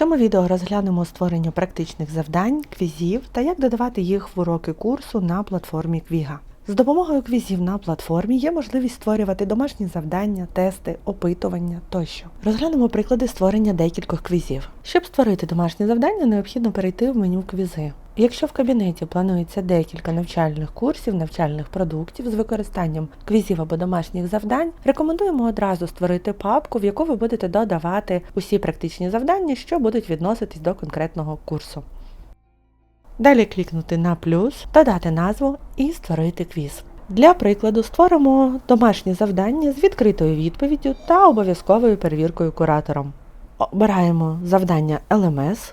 цьому відео розглянемо створення практичних завдань, квізів та як додавати їх в уроки курсу на платформі Квіга. З допомогою квізів на платформі є можливість створювати домашні завдання, тести, опитування тощо. Розглянемо приклади створення декількох квізів. Щоб створити домашні завдання, необхідно перейти в меню квізи. Якщо в кабінеті планується декілька навчальних курсів, навчальних продуктів з використанням квізів або домашніх завдань, рекомендуємо одразу створити папку, в яку ви будете додавати усі практичні завдання, що будуть відноситись до конкретного курсу. Далі клікнути на плюс, додати назву і створити квіз. Для прикладу створимо домашнє завдання з відкритою відповіддю та обов'язковою перевіркою куратором. Обираємо завдання LMS.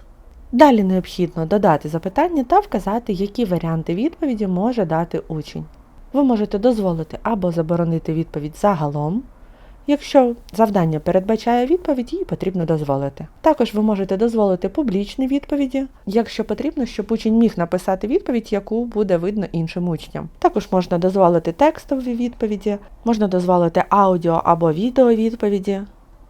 Далі необхідно додати запитання та вказати, які варіанти відповіді може дати учень. Ви можете дозволити або заборонити відповідь загалом. Якщо завдання передбачає відповідь, її потрібно дозволити. Також ви можете дозволити публічні відповіді, якщо потрібно, щоб учень міг написати відповідь, яку буде видно іншим учням. Також можна дозволити текстові відповіді, можна дозволити аудіо або відео відповіді,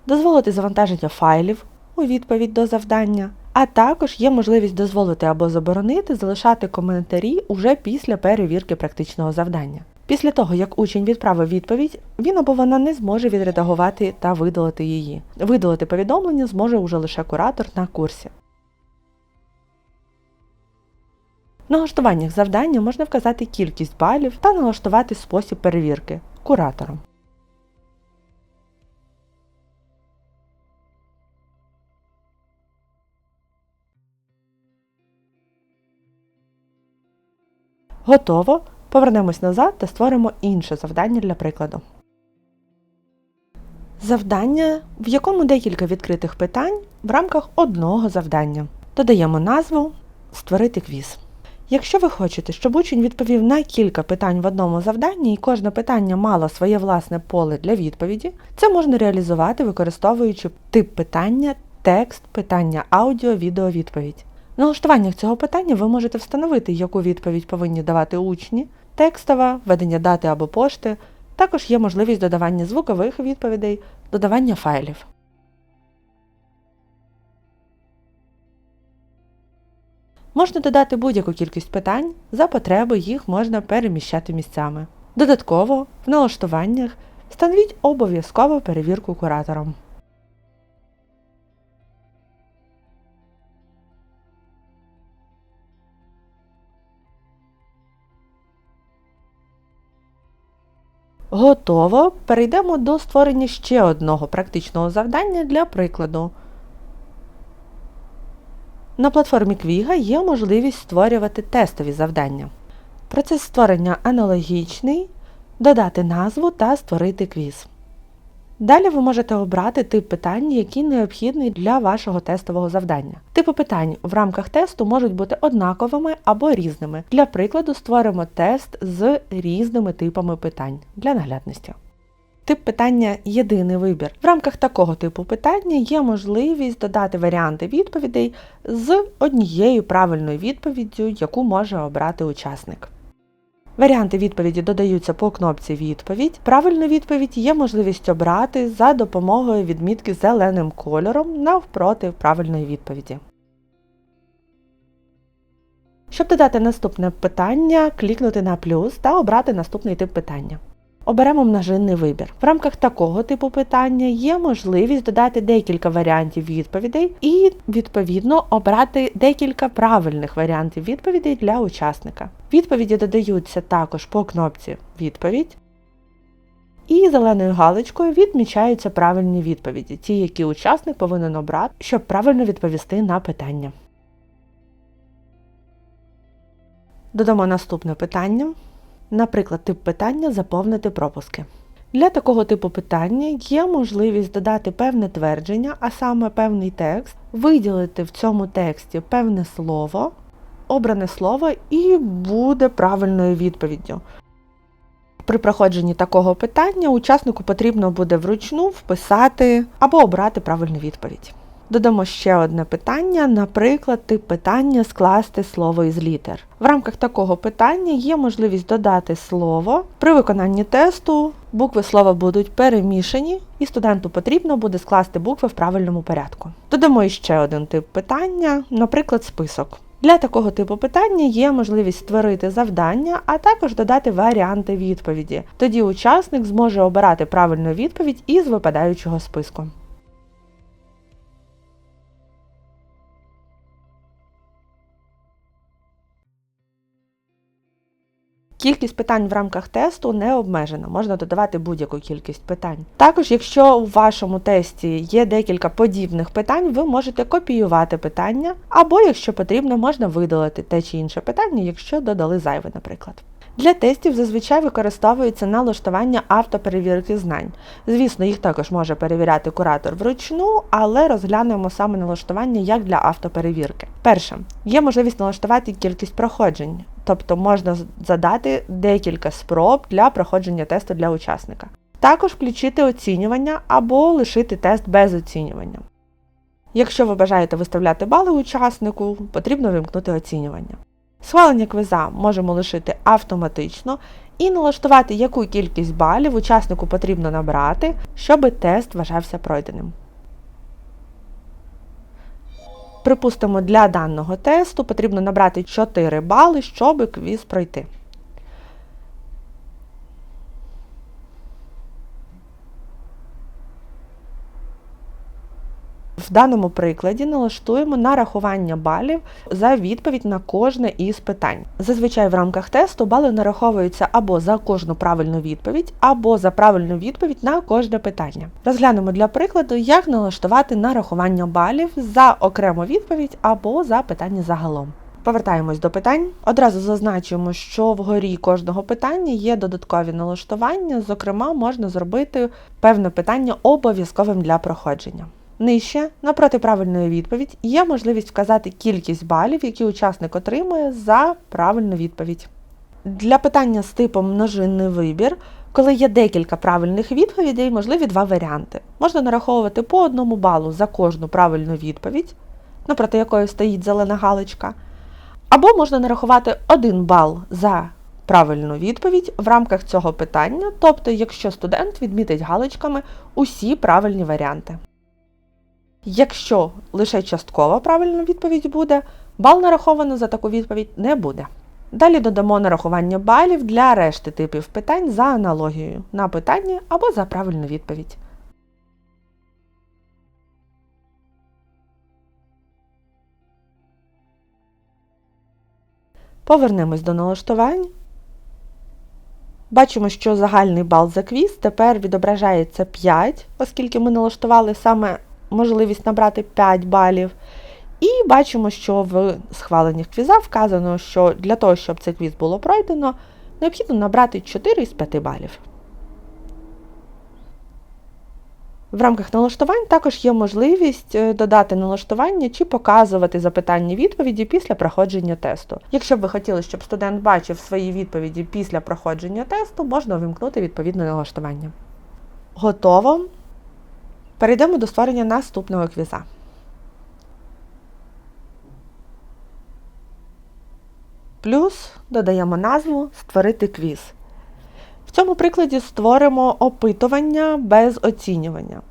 дозволити завантаження файлів у відповідь до завдання. А також є можливість дозволити або заборонити залишати коментарі уже після перевірки практичного завдання. Після того, як учень відправив відповідь, він або вона не зможе відредагувати та видалити її. Видалити повідомлення зможе уже лише куратор на курсі. В налаштуваннях завдання можна вказати кількість балів та налаштувати спосіб перевірки куратором. Готово. Повернемось назад та створимо інше завдання для прикладу. Завдання, в якому декілька відкритих питань в рамках одного завдання. Додаємо назву Створити квіз. Якщо ви хочете, щоб учень відповів на кілька питань в одному завданні і кожне питання мало своє власне поле для відповіді, це можна реалізувати, використовуючи тип питання, текст, питання аудіо, відео, відповідь. В налаштуваннях цього питання ви можете встановити, яку відповідь повинні давати учні, текстова, введення дати або пошти. Також є можливість додавання звукових відповідей, додавання файлів. Можна додати будь-яку кількість питань, за потреби їх можна переміщати місцями. Додатково, в налаштуваннях встановіть обов'язково перевірку куратором. Готово. Перейдемо до створення ще одного практичного завдання для прикладу. На платформі Квіга є можливість створювати тестові завдання. Процес створення аналогічний, додати назву та створити квіз. Далі ви можете обрати тип питань, який необхідний для вашого тестового завдання. Типи питань в рамках тесту можуть бути однаковими або різними. Для прикладу створимо тест з різними типами питань для наглядності. Тип питання єдиний вибір. В рамках такого типу питання є можливість додати варіанти відповідей з однією правильною відповіддю, яку може обрати учасник. Варіанти відповіді додаються по кнопці Відповідь. Правильну відповідь є можливість обрати за допомогою відмітки зеленим кольором навпроти правильної відповіді. Щоб додати наступне питання, клікнути на плюс та обрати наступний тип питання. Оберемо множинний вибір. В рамках такого типу питання є можливість додати декілька варіантів відповідей і, відповідно, обрати декілька правильних варіантів відповідей для учасника. Відповіді додаються також по кнопці Відповідь. І зеленою галочкою відмічаються правильні відповіді, ті, які учасник повинен обрати, щоб правильно відповісти на питання. Додамо наступне питання. Наприклад, тип питання заповнити пропуски. Для такого типу питання є можливість додати певне твердження, а саме певний текст, виділити в цьому тексті певне слово, обране слово і буде правильною відповіддю. При проходженні такого питання учаснику потрібно буде вручну вписати або обрати правильну відповідь. Додамо ще одне питання, наприклад, тип питання скласти слово із літер. В рамках такого питання є можливість додати слово. При виконанні тесту букви слова будуть перемішані, і студенту потрібно буде скласти букви в правильному порядку. Додамо ще один тип питання, наприклад, список. Для такого типу питання є можливість створити завдання, а також додати варіанти відповіді. Тоді учасник зможе обирати правильну відповідь із випадаючого списку. Кількість питань в рамках тесту не обмежена, можна додавати будь-яку кількість питань. Також, якщо у вашому тесті є декілька подібних питань, ви можете копіювати питання, або, якщо потрібно, можна видалити те чи інше питання, якщо додали зайве, наприклад. Для тестів зазвичай використовується налаштування автоперевірки знань. Звісно, їх також може перевіряти куратор вручну, але розглянемо саме налаштування як для автоперевірки. Перше, є можливість налаштувати кількість проходжень, тобто можна задати декілька спроб для проходження тесту для учасника. Також включити оцінювання або лишити тест без оцінювання. Якщо ви бажаєте виставляти бали учаснику, потрібно вимкнути оцінювання. Схвалення квиза можемо лишити автоматично і налаштувати, яку кількість балів учаснику потрібно набрати, щоб тест вважався пройденим. Припустимо, для даного тесту потрібно набрати 4 бали, щоб квіз пройти. В даному прикладі налаштуємо нарахування балів за відповідь на кожне із питань. Зазвичай в рамках тесту бали нараховуються або за кожну правильну відповідь, або за правильну відповідь на кожне питання. Розглянемо для прикладу, як налаштувати нарахування балів за окрему відповідь або за питання загалом. Повертаємось до питань. Одразу зазначимо, що вгорі кожного питання є додаткові налаштування, зокрема, можна зробити певне питання обов'язковим для проходження. Нижче, напроти правильної відповідь, є можливість вказати кількість балів, які учасник отримує за правильну відповідь. Для питання з типом множинний вибір, коли є декілька правильних відповідей, можливі два варіанти. Можна нараховувати по одному балу за кожну правильну відповідь, напроти якої стоїть зелена галочка, або можна нарахувати один бал за правильну відповідь в рамках цього питання, тобто, якщо студент відмітить галочками усі правильні варіанти. Якщо лише часткова правильна відповідь буде, бал нараховано за таку відповідь не буде. Далі додамо нарахування балів для решти типів питань за аналогією на питання або за правильну відповідь. Повернемось до налаштувань. Бачимо, що загальний бал за квіз тепер відображається 5, оскільки ми налаштували саме можливість набрати 5 балів. І бачимо, що в схваленнях квіза вказано, що для того, щоб цей квіз було пройдено, необхідно набрати 4 із 5 балів. В рамках налаштувань також є можливість е, додати налаштування чи показувати запитання відповіді після проходження тесту. Якщо б ви хотіли, щоб студент бачив свої відповіді після проходження тесту, можна вимкнути відповідне налаштування. Готово. Перейдемо до створення наступного квіза. Плюс додаємо назву Створити квіз. В цьому прикладі створимо опитування без оцінювання.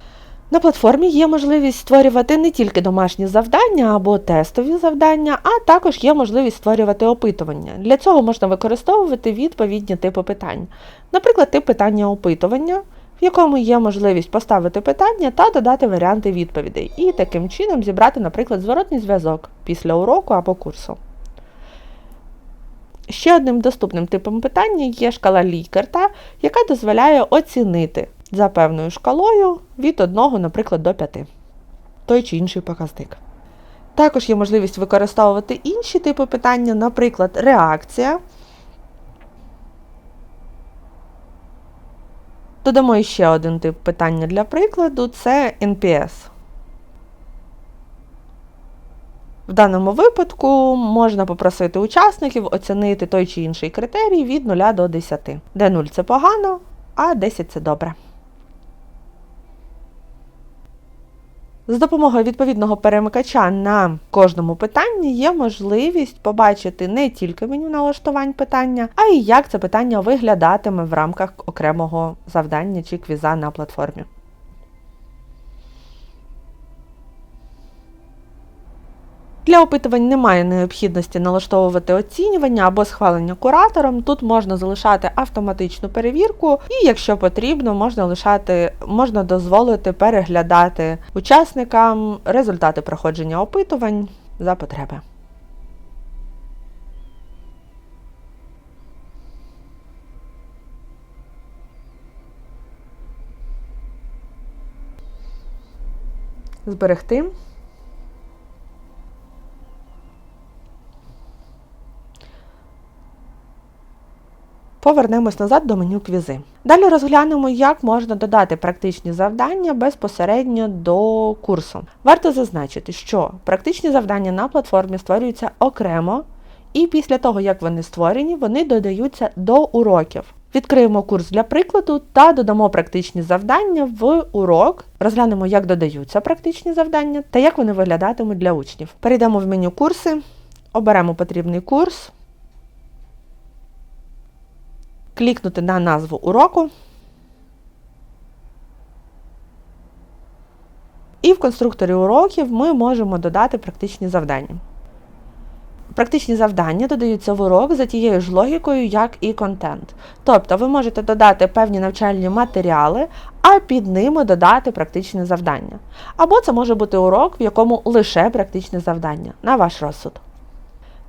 На платформі є можливість створювати не тільки домашні завдання або тестові завдання, а також є можливість створювати опитування. Для цього можна використовувати відповідні типи питань. Наприклад, тип питання опитування в якому є можливість поставити питання та додати варіанти відповідей, і таким чином зібрати, наприклад, зворотний зв'язок після уроку або курсу. Ще одним доступним типом питання є шкала Лікерта, яка дозволяє оцінити за певною шкалою від 1, наприклад, до 5 той чи інший показник. Також є можливість використовувати інші типи питання, наприклад, реакція. Додамо ще один тип питання для прикладу це NPS. В даному випадку можна попросити учасників оцінити той чи інший критерій від 0 до 10, де 0 це погано, а 10 це добре. З допомогою відповідного перемикача на кожному питанні є можливість побачити не тільки меню налаштувань питання, а й як це питання виглядатиме в рамках окремого завдання чи квіза на платформі. Для опитувань немає необхідності налаштовувати оцінювання або схвалення куратором. Тут можна залишати автоматичну перевірку, і якщо потрібно, можна лишати, можна дозволити переглядати учасникам результати проходження опитувань за потреби. Зберегти. Повернемось назад до меню квізи. Далі розглянемо, як можна додати практичні завдання безпосередньо до курсу. Варто зазначити, що практичні завдання на платформі створюються окремо, і після того, як вони створені, вони додаються до уроків. Відкриємо курс для прикладу та додамо практичні завдання в урок. Розглянемо, як додаються практичні завдання та як вони виглядатимуть для учнів. Перейдемо в меню курси, оберемо потрібний курс клікнути на назву уроку. І в конструкторі уроків ми можемо додати практичні завдання. Практичні завдання додаються в урок за тією ж логікою, як і контент. Тобто ви можете додати певні навчальні матеріали, а під ними додати практичне завдання. Або це може бути урок, в якому лише практичне завдання, на ваш розсуд.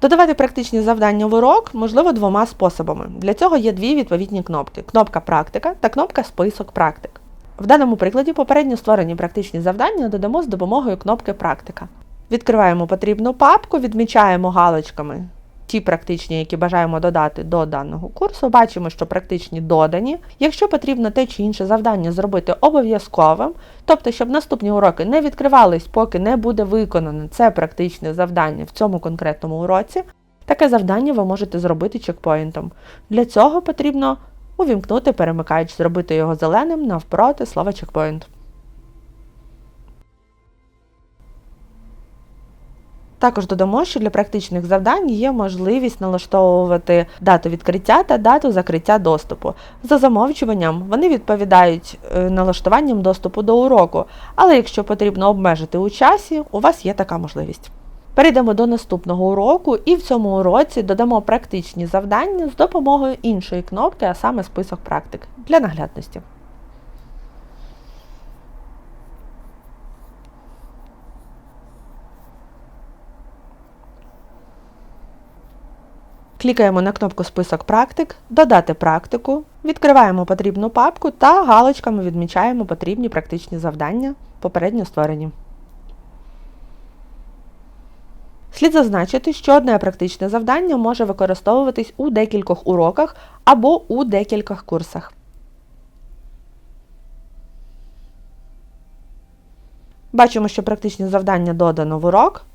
Додавати практичні завдання в урок можливо двома способами. Для цього є дві відповідні кнопки: кнопка Практика та кнопка Список практик. В даному прикладі попередньо створені практичні завдання додамо з допомогою кнопки Практика. Відкриваємо потрібну папку, відмічаємо галочками ті практичні, які бажаємо додати до даного курсу, бачимо, що практичні додані. Якщо потрібно те чи інше завдання зробити обов'язковим, тобто, щоб наступні уроки не відкривались, поки не буде виконане це практичне завдання в цьому конкретному уроці, таке завдання ви можете зробити чекпоінтом. Для цього потрібно увімкнути перемикач, зробити його зеленим навпроти слова чекпоінт. Також додамо, що для практичних завдань є можливість налаштовувати дату відкриття та дату закриття доступу. За замовчуванням вони відповідають е, налаштуванням доступу до уроку, але якщо потрібно обмежити у часі, у вас є така можливість. Перейдемо до наступного уроку і в цьому уроці додамо практичні завдання з допомогою іншої кнопки, а саме список практик для наглядності. Клікаємо на кнопку Список практик, Додати практику, відкриваємо потрібну папку та галочками відмічаємо потрібні практичні завдання, попередньо створені. Слід зазначити, що одне практичне завдання може використовуватись у декількох уроках або у декількох курсах. Бачимо, що практичне завдання додано в урок.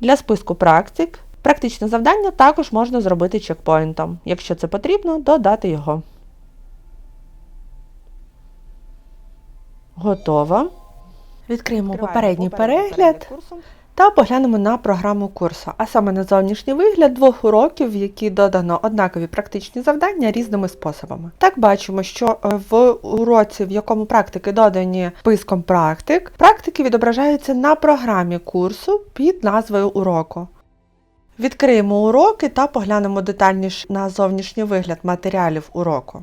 Для списку практик Практичне завдання також можна зробити чекпоінтом. Якщо це потрібно, додати його. Готово. Відкриємо попередній перегляд та поглянемо на програму курсу, а саме на зовнішній вигляд двох уроків, в які додано однакові практичні завдання різними способами. Так бачимо, що е, в уроці, в якому практики додані списком практик, практики відображаються на програмі курсу під назвою уроку. Відкриємо уроки та поглянемо детальніше на зовнішній вигляд матеріалів уроку.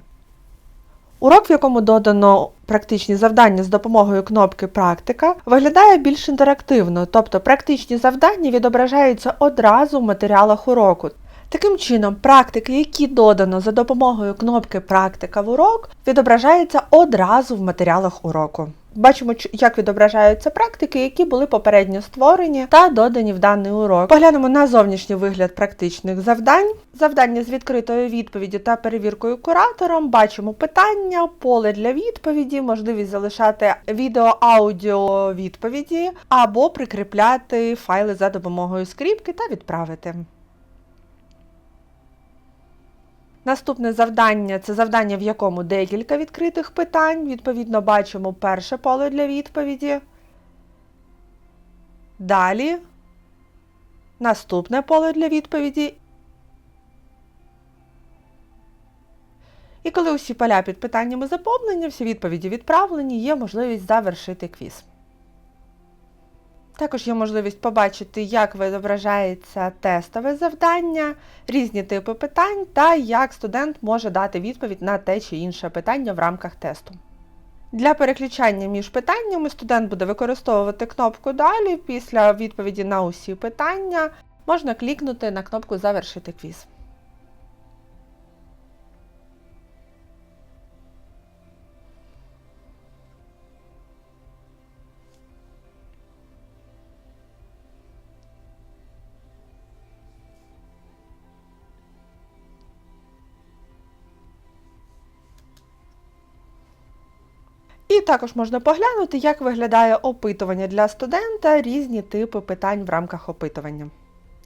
Урок, в якому додано практичні завдання з допомогою кнопки Практика, виглядає більш інтерактивно, тобто практичні завдання відображаються одразу в матеріалах уроку. Таким чином, практики, які додано за допомогою кнопки Практика в урок, відображаються одразу в матеріалах уроку. Бачимо, як відображаються практики, які були попередньо створені та додані в даний урок. Поглянемо на зовнішній вигляд практичних завдань. Завдання з відкритою відповіддю та перевіркою куратором. Бачимо питання, поле для відповіді, можливість залишати відео-аудіо відповіді або прикріпляти файли за допомогою скріпки та відправити. Наступне завдання це завдання, в якому декілька відкритих питань. Відповідно, бачимо перше поле для відповіді. Далі наступне поле для відповіді. І коли усі поля під питаннями заповнені, всі відповіді відправлені, є можливість завершити квіз. Також є можливість побачити, як відображається тестове завдання, різні типи питань та як студент може дати відповідь на те чи інше питання в рамках тесту. Для переключання між питаннями студент буде використовувати кнопку Далі. Після відповіді на усі питання можна клікнути на кнопку Завершити квіз. Також можна поглянути, як виглядає опитування для студента, різні типи питань в рамках опитування.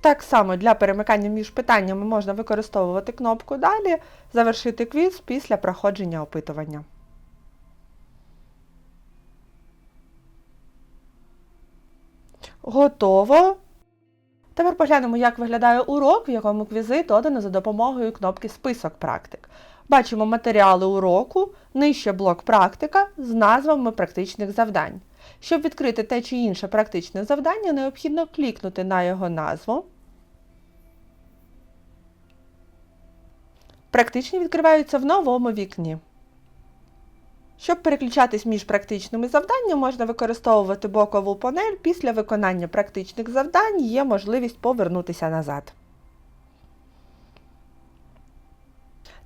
Так само для перемикання між питаннями можна використовувати кнопку Далі, завершити квіз після проходження опитування. Готово. Тепер поглянемо, як виглядає урок, в якому квізи додано за допомогою кнопки Список практик. Бачимо матеріали уроку, нижче блок практика з назвами практичних завдань. Щоб відкрити те чи інше практичне завдання, необхідно клікнути на його назву. Практичні відкриваються в новому вікні. Щоб переключатись між практичними завданнями, можна використовувати бокову панель. Після виконання практичних завдань є можливість повернутися назад.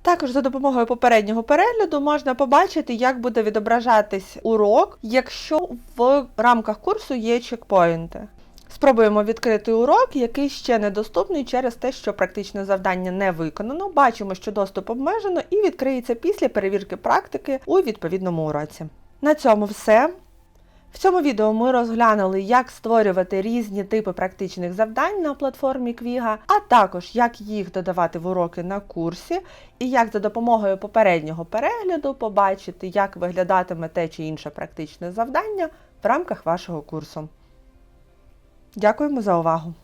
Також за допомогою попереднього перегляду можна побачити, як буде відображатись урок, якщо в рамках курсу є чекпоінти. Спробуємо відкрити урок, який ще недоступний через те, що практичне завдання не виконано. Бачимо, що доступ обмежено і відкриється після перевірки практики у відповідному уроці. На цьому все. В цьому відео ми розглянули, як створювати різні типи практичних завдань на платформі Квіга, а також як їх додавати в уроки на курсі, і як за допомогою попереднього перегляду побачити, як виглядатиме те чи інше практичне завдання в рамках вашого курсу. Дякуємо за увагу!